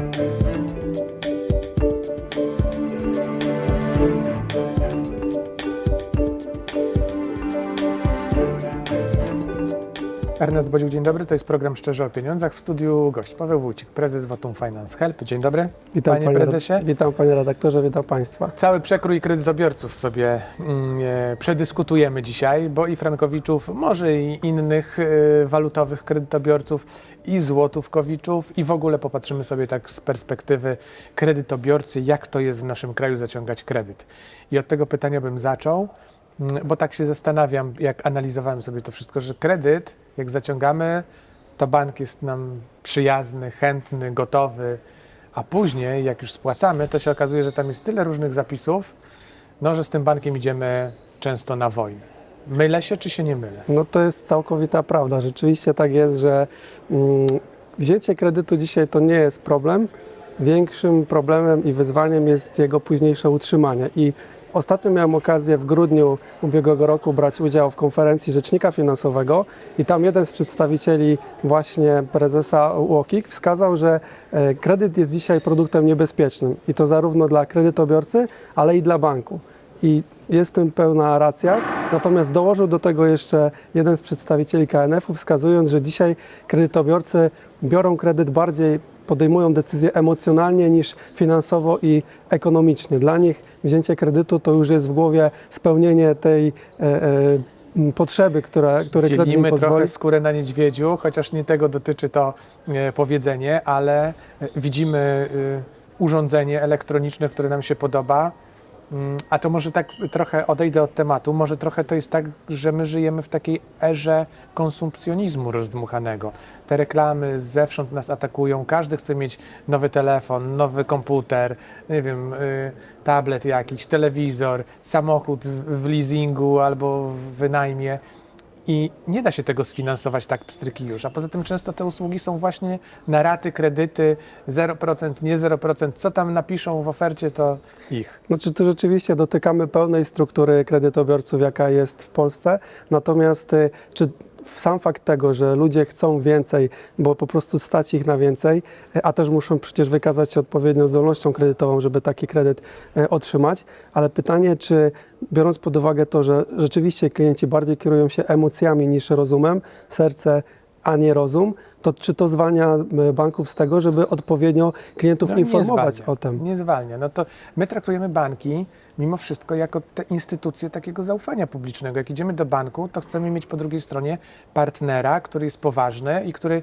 Thank you. Ernest Bodziuk, dzień dobry. To jest program Szczerze o Pieniądzach. W studiu gość Paweł Wójcik, prezes Votum Finance Help. Dzień dobry. Witam Panie prezesie. Witam panie redaktorze, witam państwa. Cały przekrój kredytobiorców sobie mm, e, przedyskutujemy dzisiaj, bo i frankowiczów, może i innych e, walutowych kredytobiorców, i złotówkowiczów, i w ogóle popatrzymy sobie tak z perspektywy kredytobiorcy, jak to jest w naszym kraju zaciągać kredyt. I od tego pytania bym zaczął, bo tak się zastanawiam, jak analizowałem sobie to wszystko, że kredyt, jak zaciągamy, to bank jest nam przyjazny, chętny, gotowy, a później, jak już spłacamy, to się okazuje, że tam jest tyle różnych zapisów, no, że z tym bankiem idziemy często na wojnę. Mylę się, czy się nie mylę? No to jest całkowita prawda. Rzeczywiście tak jest, że mm, wzięcie kredytu dzisiaj to nie jest problem. Większym problemem i wyzwaniem jest jego późniejsze utrzymanie. I ostatnio miałem okazję w grudniu ubiegłego roku brać udział w konferencji rzecznika finansowego i tam jeden z przedstawicieli właśnie prezesa UOKiK wskazał, że e, kredyt jest dzisiaj produktem niebezpiecznym i to zarówno dla kredytobiorcy, ale i dla banku. I jest w tym pełna racja. Natomiast dołożył do tego jeszcze jeden z przedstawicieli KNF-u, wskazując, że dzisiaj kredytobiorcy biorą kredyt bardziej, podejmują decyzje emocjonalnie niż finansowo i ekonomicznie. Dla nich wzięcie kredytu to już jest w głowie spełnienie tej e, e, potrzeby, która, które kredyt im pozwoli. trochę skórę na niedźwiedziu, chociaż nie tego dotyczy to e, powiedzenie, ale widzimy urządzenie elektroniczne, które nam się podoba. A to może tak trochę odejdę od tematu. Może trochę to jest tak, że my żyjemy w takiej erze konsumpcjonizmu rozdmuchanego. Te reklamy zewsząd nas atakują. Każdy chce mieć nowy telefon, nowy komputer, nie wiem, y, tablet jakiś, telewizor, samochód w leasingu albo w wynajmie. I nie da się tego sfinansować tak pstryki już. A poza tym często te usługi są właśnie na raty, kredyty, 0%, nie 0%. Co tam napiszą w ofercie, to ich. Znaczy, tu rzeczywiście dotykamy pełnej struktury kredytobiorców, jaka jest w Polsce. Natomiast y, czy sam fakt tego, że ludzie chcą więcej, bo po prostu stać ich na więcej, y, a też muszą przecież wykazać się odpowiednią zdolnością kredytową, żeby taki kredyt y, otrzymać, ale pytanie, czy biorąc pod uwagę to, że rzeczywiście klienci bardziej kierują się emocjami niż rozumem, serce, a nie rozum, to czy to zwalnia y, banków z tego, żeby odpowiednio klientów No, informować zwalnia, o tym? Nie zwalnia. No to my traktujemy banki mimo wszystko jako te instytucje takiego zaufania publicznego. Jak idziemy do banku, to chcemy mieć po drugiej stronie partnera, który jest poważny i który,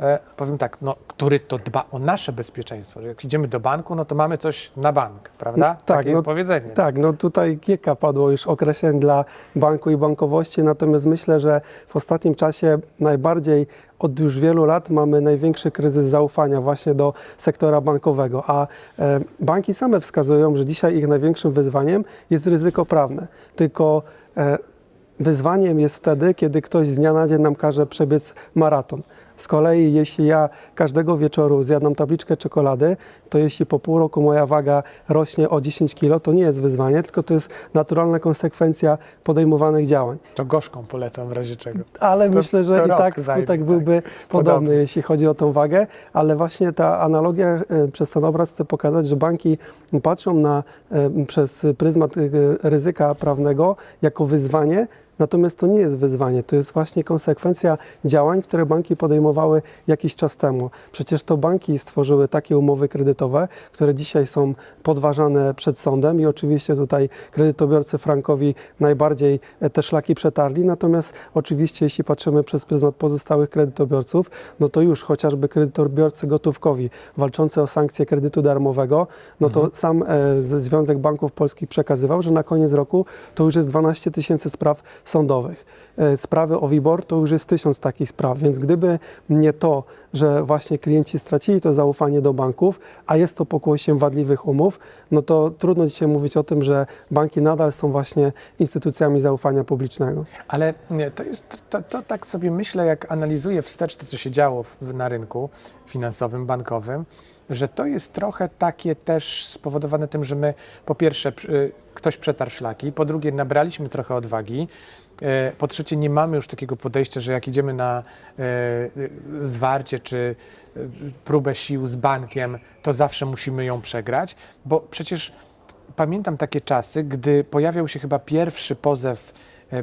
e, powiem tak, no, który to dba o nasze bezpieczeństwo. Jak idziemy do banku, no to mamy coś na bank, prawda? No, tak, Takie jest no, powiedzenie. Tak, no tutaj kilka padło już określeń dla banku i bankowości, natomiast myślę, że w ostatnim czasie najbardziej od już wielu lat mamy największy kryzys zaufania właśnie do sektora bankowego, a e, banki same wskazują, że dzisiaj ich największym wyzwaniem jest ryzyko prawne. Tylko e, Wyzwaniem jest wtedy, kiedy ktoś z dnia na dzień nam każe przebiec maraton. Z kolei, jeśli ja każdego wieczoru zjadam tabliczkę czekolady, to jeśli po pół roku moja waga rośnie o 10 kg, to nie jest wyzwanie, tylko to jest naturalna konsekwencja podejmowanych działań. To gorzką polecam w razie czego. Ale To- myślę, że i tak zajmie, skutek tak. byłby podobny, Podobny. jeśli chodzi o tą wagę, ale właśnie ta analogia e, przez ten obraz chce pokazać, że banki patrzą na, e, przez pryzmat e, ryzyka prawnego jako wyzwanie, Natomiast to nie jest wyzwanie, to jest właśnie konsekwencja działań, które banki podejmowały jakiś czas temu. Przecież to banki stworzyły takie umowy kredytowe, które dzisiaj są podważane przed sądem i oczywiście tutaj kredytobiorcy frankowi najbardziej e, te szlaki przetarli. Natomiast oczywiście jeśli patrzymy przez pryzmat pozostałych kredytobiorców, no to już chociażby kredytobiorcy gotówkowi walczący o sankcje kredytu darmowego, no to sam e, Związek Banków Polskich przekazywał, że na koniec roku to już jest 12 tysięcy spraw sądowych. E, Sprawy o WIBOR to już jest tysiąc takich spraw, więc gdyby nie to, że właśnie klienci stracili to zaufanie do banków, a jest to pokłosiem wadliwych umów, no to trudno dzisiaj mówić o tym, że banki nadal są właśnie instytucjami zaufania publicznego. Ale to jest, to, to tak sobie myślę, jak analizuję wstecz to, co się działo w, na rynku finansowym, bankowym, że to jest trochę takie też spowodowane tym, że my po pierwsze przy- ktoś przetarł szlaki, po drugie nabraliśmy trochę odwagi E, Po trzecie, nie mamy już takiego podejścia, że jak idziemy na e, zwarcie czy próbę sił z bankiem, to zawsze musimy ją przegrać, bo przecież pamiętam takie czasy, gdy pojawiał się chyba pierwszy pozew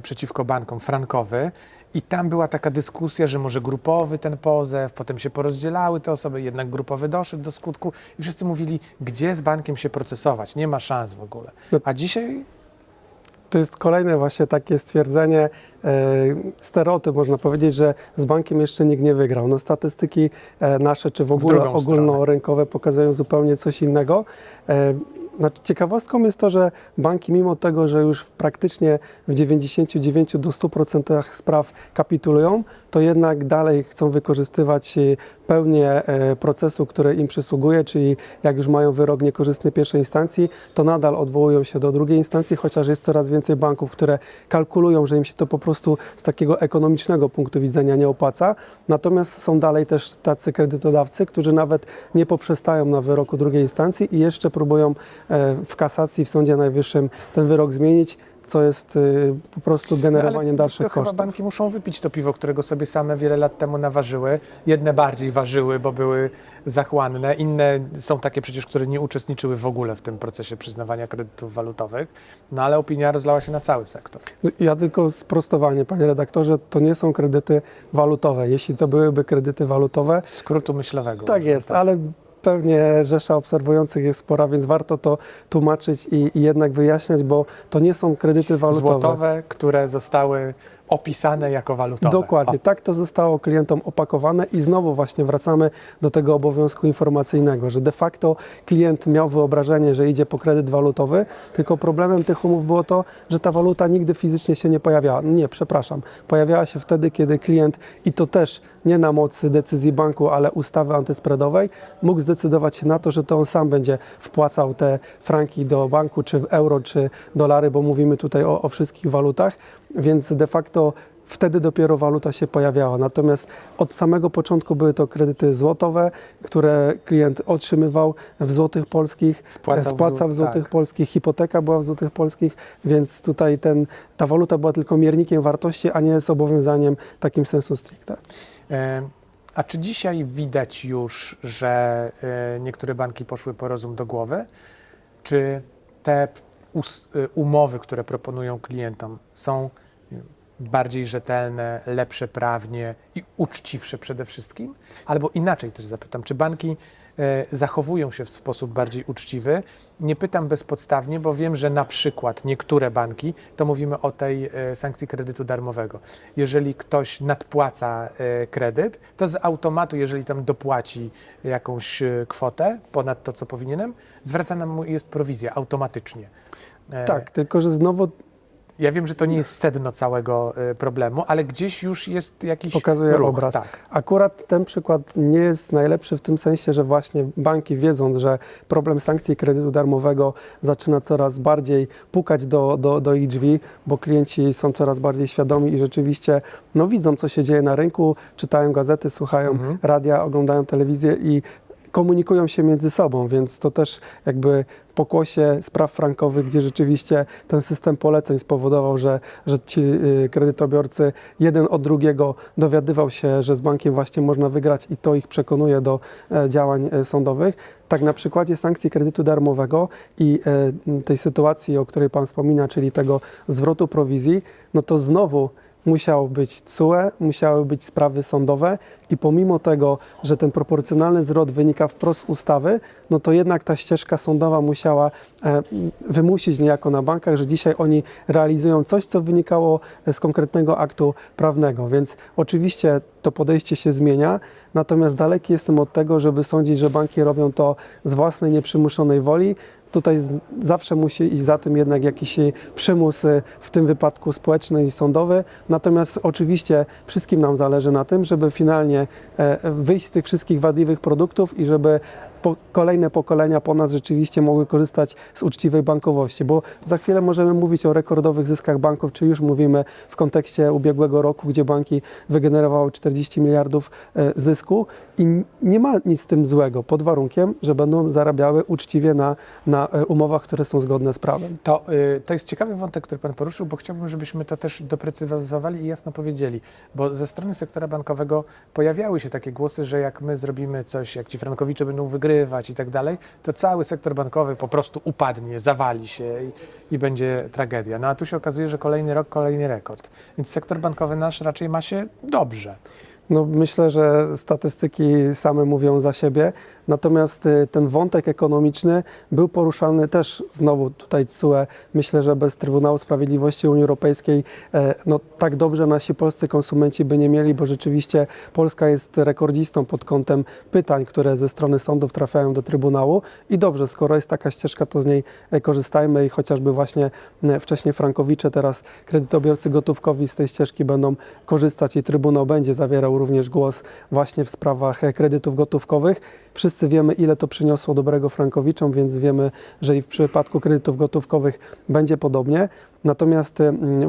przeciwko bankom, frankowy, i tam była taka dyskusja, że może grupowy ten pozew, potem się porozdzielały te osoby, jednak grupowy doszedł do skutku i wszyscy mówili, gdzie z bankiem się procesować, nie ma szans w ogóle. No- A dzisiaj To jest kolejne właśnie takie stwierdzenie, e, stereotyp można powiedzieć, że z bankiem jeszcze nikt nie wygrał. No statystyki e, nasze, czy w ogóle stronę. ogólnorynkowe pokazują zupełnie coś innego. Znaczy, ciekawostką jest to, że banki mimo tego, że już praktycznie w 99 do 100% spraw kapitulują, to jednak dalej chcą wykorzystywać e, pełnię e, procesu, który im przysługuje, czyli jak już mają wyrok niekorzystny pierwszej instancji, to nadal odwołują się do drugiej instancji, chociaż jest coraz więcej banków, które kalkulują, że im się to po prostu z takiego ekonomicznego punktu widzenia nie opłaca. Natomiast są dalej też tacy kredytodawcy, którzy nawet nie poprzestają na wyroku drugiej instancji i jeszcze próbują w kasacji w Sądzie Najwyższym ten wyrok zmienić, co jest y, po prostu generowaniem No, ale dalszych to chyba kosztów. banki muszą wypić to piwo, którego sobie same wiele lat temu naważyły. Jedne bardziej ważyły, bo były zachłanne, inne są takie przecież, które nie uczestniczyły w ogóle w tym procesie przyznawania kredytów walutowych. No ale opinia rozlała się na cały sektor. No, Ja tylko sprostowanie, panie redaktorze, to nie są kredyty walutowe. Jeśli to byłyby kredyty walutowe, Skrótu myślowego. tak jest, ale pewnie rzesza obserwujących jest spora, więc warto to tłumaczyć i, i jednak wyjaśniać, bo to nie są kredyty walutowe. Złotowe, które zostały opisane jako walutowe. Dokładnie, tak to zostało klientom opakowane i znowu właśnie wracamy do tego obowiązku informacyjnego, że de facto klient miał wyobrażenie, że idzie po kredyt walutowy, tylko problemem tych umów było to, że ta waluta nigdy fizycznie się nie pojawiała. Nie, przepraszam, pojawiała się wtedy, kiedy klient i to też nie na mocy decyzji banku, ale ustawy antyspreadowej, mógł zdecydować się na to, że to on sam będzie wpłacał te franki do banku, czy w euro, czy dolary, bo mówimy tutaj o, o wszystkich walutach, więc de facto wtedy dopiero waluta się pojawiała. Natomiast od samego początku były to kredyty złotowe, które klient otrzymywał w złotych polskich, Spłacał w spłacał w zł- złotych tak. polskich, hipoteka była w złotych polskich, więc tutaj ten, ta waluta była tylko miernikiem wartości, a nie zobowiązaniem takim sensu stricte. E, A czy dzisiaj widać już, że e, niektóre banki poszły po rozum do głowy? Czy te us- e, umowy, które proponują klientom, są bardziej rzetelne, lepsze prawnie i uczciwsze przede wszystkim? Albo inaczej też zapytam, czy banki e, zachowują się w sposób bardziej uczciwy? Nie pytam bezpodstawnie, bo wiem, że na przykład niektóre banki, to mówimy o tej e, sankcji kredytu darmowego. Jeżeli ktoś nadpłaca e, kredyt, to z automatu, jeżeli tam dopłaci jakąś kwotę ponad to, co powinienem, zwracana mu jest prowizja automatycznie. Tak, tylko że znowu Ja wiem, że to nie jest sedno całego e, problemu, ale gdzieś już jest jakiś Pokazuje ruch. obraz. Tak. Akurat ten przykład nie jest najlepszy w tym sensie, że właśnie banki wiedząc, że problem sankcji kredytu darmowego zaczyna coraz bardziej pukać do, do, do ich drzwi, bo klienci są coraz bardziej świadomi i rzeczywiście no, widzą, co się dzieje na rynku, czytają gazety, słuchają Mhm. radia, oglądają telewizję i komunikują się między sobą, więc to też jakby pokłosie spraw frankowych, gdzie rzeczywiście ten system poleceń spowodował, że, że ci y, kredytobiorcy jeden od drugiego dowiadywał się, że z bankiem właśnie można wygrać i to ich przekonuje do e, działań e, sądowych. Tak na przykładzie sankcji kredytu darmowego i e, tej sytuacji, o której Pan wspomina, czyli tego zwrotu prowizji, no to znowu musiał być CUE, musiały być sprawy sądowe i pomimo tego, że ten proporcjonalny zwrot wynika wprost z ustawy, no to jednak ta ścieżka sądowa musiała e, wymusić niejako na bankach, że dzisiaj oni realizują coś, co wynikało z konkretnego aktu prawnego. Więc oczywiście to podejście się zmienia, natomiast daleki jestem od tego, żeby sądzić, że banki robią to z własnej nieprzymuszonej woli. Tutaj zawsze musi iść za tym jednak jakiś przymus, e, w tym wypadku społeczny i sądowy. Natomiast oczywiście wszystkim nam zależy na tym, żeby finalnie e, wyjść z tych wszystkich wadliwych produktów i żeby po, kolejne pokolenia po nas rzeczywiście mogły korzystać z uczciwej bankowości, bo za chwilę możemy mówić o rekordowych zyskach banków, czy już mówimy w kontekście ubiegłego roku, gdzie banki wygenerowały 40 miliardów e, zysku i nie ma nic z tym złego, pod warunkiem, że będą zarabiały uczciwie na, na e, umowach, które są zgodne z prawem. To, y, to jest ciekawy wątek, który Pan poruszył, bo chciałbym, żebyśmy to też doprecyzowali i jasno powiedzieli, bo ze strony sektora bankowego pojawiały się takie głosy, że jak my zrobimy coś, jak ci frankowicze będą wygrywać i tak dalej, to cały sektor bankowy po prostu upadnie, zawali się i, i będzie tragedia. No a tu się okazuje, że kolejny rok, kolejny rekord. Więc sektor bankowy nasz raczej ma się dobrze. No, myślę, że statystyki same mówią za siebie, natomiast y, ten wątek ekonomiczny był poruszany też znowu tutaj CUE. Myślę, że bez Trybunału Sprawiedliwości Unii Europejskiej e, no, tak dobrze nasi polscy konsumenci by nie mieli, bo rzeczywiście Polska jest rekordzistą pod kątem pytań, które ze strony sądów trafiają do Trybunału i dobrze, skoro jest taka ścieżka, to z niej e, korzystajmy i chociażby właśnie wcześniej frankowicze, teraz kredytobiorcy gotówkowi z tej ścieżki będą korzystać i Trybunał będzie zawierał również głos właśnie w sprawach e, kredytów gotówkowych. Wszyscy wiemy, ile to przyniosło dobrego frankowiczom, więc wiemy, że i w przypadku kredytów gotówkowych będzie podobnie. Natomiast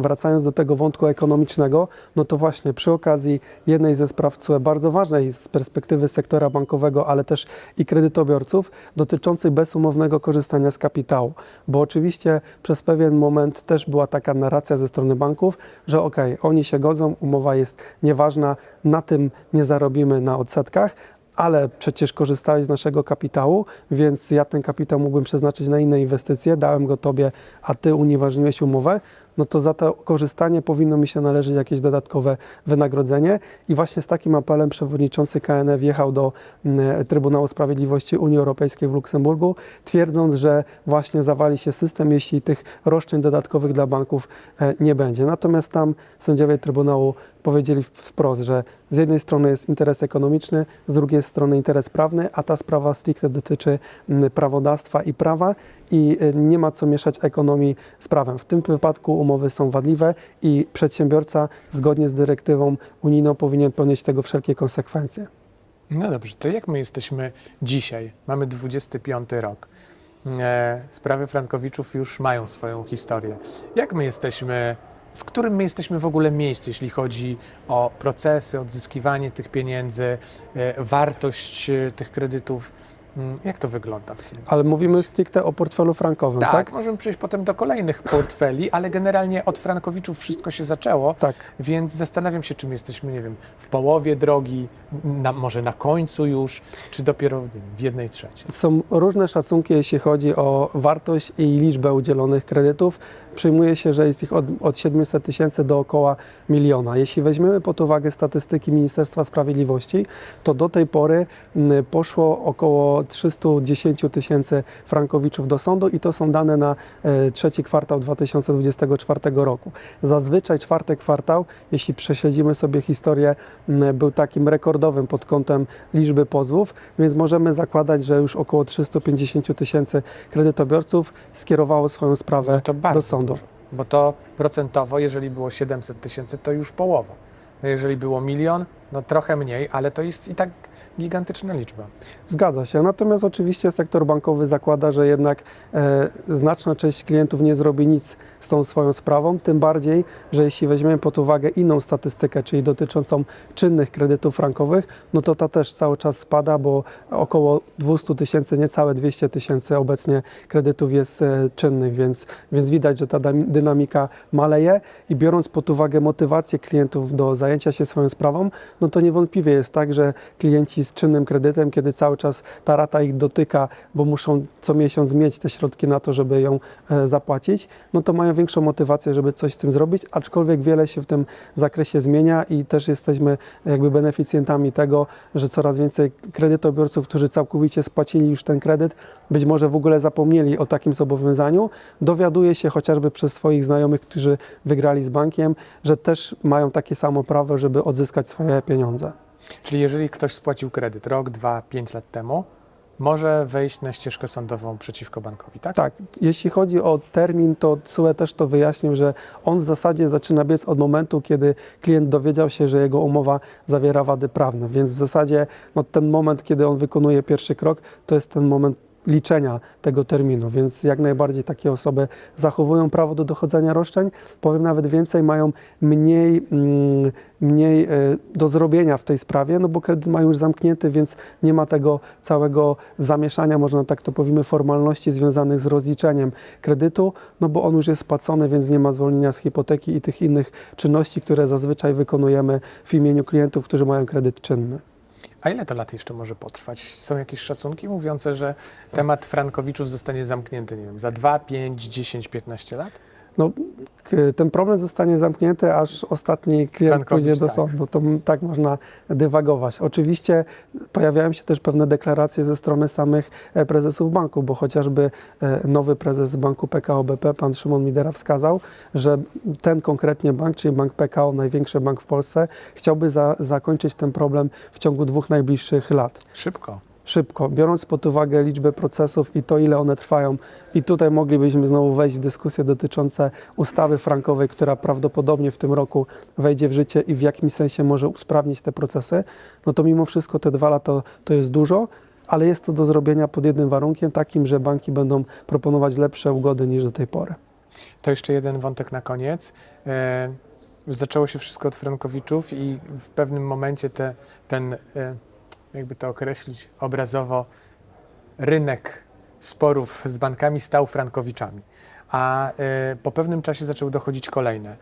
wracając do tego wątku ekonomicznego, no to właśnie przy okazji jednej ze spraw CUE, bardzo ważnej z perspektywy sektora bankowego, ale też i kredytobiorców, dotyczącej bezumownego korzystania z kapitału. Bo oczywiście przez pewien moment też była taka narracja ze strony banków, że okej, oni się godzą, umowa jest nieważna, na tym nie zarobimy na odsetkach, ale przecież korzystałeś z naszego kapitału, więc ja ten kapitał mógłbym przeznaczyć na inne inwestycje, dałem go tobie, a ty unieważniłeś umowę, no to za to korzystanie powinno mi się należeć jakieś dodatkowe wynagrodzenie. I właśnie z takim apelem przewodniczący KNF jechał do mm, Trybunału Sprawiedliwości Unii Europejskiej w Luksemburgu, twierdząc, że właśnie zawali się system, jeśli tych roszczeń dodatkowych dla banków e, nie będzie. Natomiast tam sędziowie Trybunału powiedzieli wprost, że z jednej strony jest interes ekonomiczny, z drugiej strony interes prawny, a ta sprawa stricte dotyczy prawodawstwa i prawa i y, nie ma co mieszać ekonomii z prawem. W tym wypadku umowy są wadliwe i przedsiębiorca zgodnie z dyrektywą unijną powinien ponieść tego wszelkie konsekwencje. No dobrze, to jak my jesteśmy dzisiaj? Mamy 25 rok. E, sprawy Frankowiczów już mają swoją historię. Jak my jesteśmy, w którym my jesteśmy w ogóle miejscu, jeśli chodzi o procesy, odzyskiwanie tych pieniędzy, e, wartość e, tych kredytów? Mm, Jak to wygląda w tym? Ale mówimy stricte o portfelu frankowym, Tak, tak? możemy przejść potem do kolejnych portfeli, ale generalnie od Frankowiczów wszystko się zaczęło. Tak. Więc zastanawiam się, czym jesteśmy, nie wiem, w połowie drogi, na, może na końcu już, czy dopiero w jednej trzeciej. Są różne szacunki, jeśli chodzi o wartość i liczbę udzielonych kredytów. Przyjmuje się, że jest ich od, od 700 tysięcy do około miliona. Jeśli weźmiemy pod uwagę statystyki Ministerstwa Sprawiedliwości, to do tej pory mm, poszło około 310 tysięcy frankowiczów do sądu i to są dane na e, trzeci kwartał 2024 roku. Zazwyczaj czwarty kwartał, jeśli prześledzimy sobie historię, był takim rekordowym pod kątem liczby pozwów, więc możemy zakładać, że już około 350 tysięcy kredytobiorców skierowało swoją sprawę No do sądu. Dużo, bo to procentowo, jeżeli było 700 tysięcy, to już połowa. No jeżeli było milion, no trochę mniej, ale to jest i tak gigantyczna liczba. Zgadza się. Natomiast oczywiście sektor bankowy zakłada, że jednak e, znaczna część klientów nie zrobi nic z tą swoją sprawą, tym bardziej, że jeśli weźmiemy pod uwagę inną statystykę, czyli dotyczącą czynnych kredytów frankowych, no to ta też cały czas spada, bo około 200 tysięcy, niecałe 200 tysięcy obecnie kredytów jest e, czynnych, więc, więc widać, że ta dynamika maleje i biorąc pod uwagę motywację klientów do zajęcia się swoją sprawą, no to niewątpliwie jest tak, że klienci z czynnym kredytem, kiedy cały czas ta rata ich dotyka, bo muszą co miesiąc mieć te środki na to, żeby ją e, zapłacić, no to mają większą motywację, żeby coś z tym zrobić, aczkolwiek wiele się w tym zakresie zmienia i też jesteśmy jakby beneficjentami tego, że coraz więcej kredytobiorców, którzy całkowicie spłacili już ten kredyt, być może w ogóle zapomnieli o takim zobowiązaniu, dowiaduje się chociażby przez swoich znajomych, którzy wygrali z bankiem, że też mają takie samo prawo, żeby odzyskać swoje pieniądze. Czyli jeżeli ktoś spłacił kredyt rok, dwa, pięć lat temu, może wejść na ścieżkę sądową przeciwko bankowi, tak? Tak, jeśli chodzi o termin, to CUE też to wyjaśnił, że on w zasadzie zaczyna biec od momentu, kiedy klient dowiedział się, że jego umowa zawiera wady prawne, więc w zasadzie no, ten moment, kiedy on wykonuje pierwszy krok, to jest ten moment liczenia tego terminu, więc jak najbardziej takie osoby zachowują prawo do dochodzenia roszczeń. Powiem nawet więcej, mają mniej, mm, mniej e, do zrobienia w tej sprawie, no bo kredyt ma już zamknięty, więc nie ma tego całego zamieszania, można tak to powiemy, formalności związanych z rozliczeniem kredytu, no bo on już jest spłacony, więc nie ma zwolnienia z hipoteki i tych innych czynności, które zazwyczaj wykonujemy w imieniu klientów, którzy mają kredyt czynny. A ile to lat jeszcze może potrwać? Są jakieś szacunki mówiące, że temat Frankowiczów zostanie zamknięty, nie wiem, za 2, 5, 10, 15 lat? No, ten problem zostanie zamknięty, aż ostatni klient Frankowicz, pójdzie do tak. sądu. To tak można dywagować. Oczywiście pojawiają się też pewne deklaracje ze strony samych e, prezesów banku, bo chociażby e, nowy prezes banku PKO BP, pan Szymon Midera wskazał, że ten konkretnie bank, czyli bank PKO, największy bank w Polsce, chciałby za, zakończyć ten problem w ciągu dwóch najbliższych lat Szybko. Szybko, biorąc pod uwagę liczbę procesów i to, ile one trwają. I tutaj moglibyśmy znowu wejść w dyskusje dotyczące ustawy frankowej, która prawdopodobnie w tym roku wejdzie w życie i w jakimś sensie może usprawnić te procesy. No to mimo wszystko te dwa lata to jest dużo, ale jest to do zrobienia pod jednym warunkiem, takim, że banki będą proponować lepsze ugody niż do tej pory. To jeszcze jeden wątek na koniec. E, zaczęło się wszystko od Frankowiczów i w pewnym momencie te, ten, e, jakby to określić obrazowo, rynek sporów z bankami stał Frankowiczami. A e, po pewnym czasie zaczęły dochodzić kolejne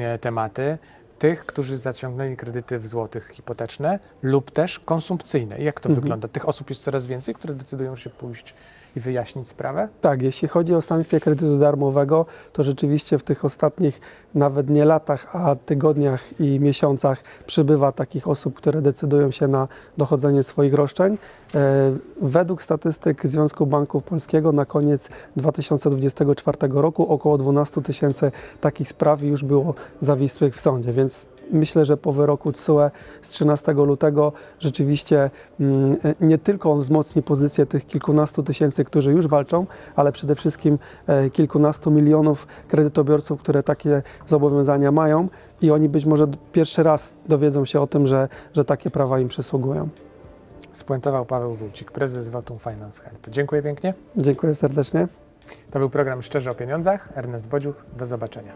e, tematy tych, którzy zaciągnęli kredyty w złotych hipoteczne lub też konsumpcyjne. Jak to Mhm. wygląda? Tych osób jest coraz więcej, które decydują się pójść i wyjaśnić sprawę? Tak, jeśli chodzi o sankcję kredytu darmowego, to rzeczywiście w tych ostatnich nawet nie latach, a tygodniach i miesiącach przybywa takich osób, które decydują się na dochodzenie swoich roszczeń. E, Według statystyk Związku Banków Polskiego na koniec 2024 roku około 12 tysięcy takich spraw już było zawisłych w sądzie, więc myślę, że po wyroku TSUE z 13 lutego rzeczywiście mm, nie tylko on wzmocni pozycję tych kilkunastu tysięcy, którzy już walczą, ale przede wszystkim e, kilkunastu milionów kredytobiorców, które takie zobowiązania mają i oni być może pierwszy raz dowiedzą się o tym, że, że takie prawa im przysługują. Spuentował Paweł Wójcik, prezes Votum Finance Help. Dziękuję pięknie. Dziękuję serdecznie. To był program Szczerze o Pieniądzach. Ernest Bodziuch. Do zobaczenia.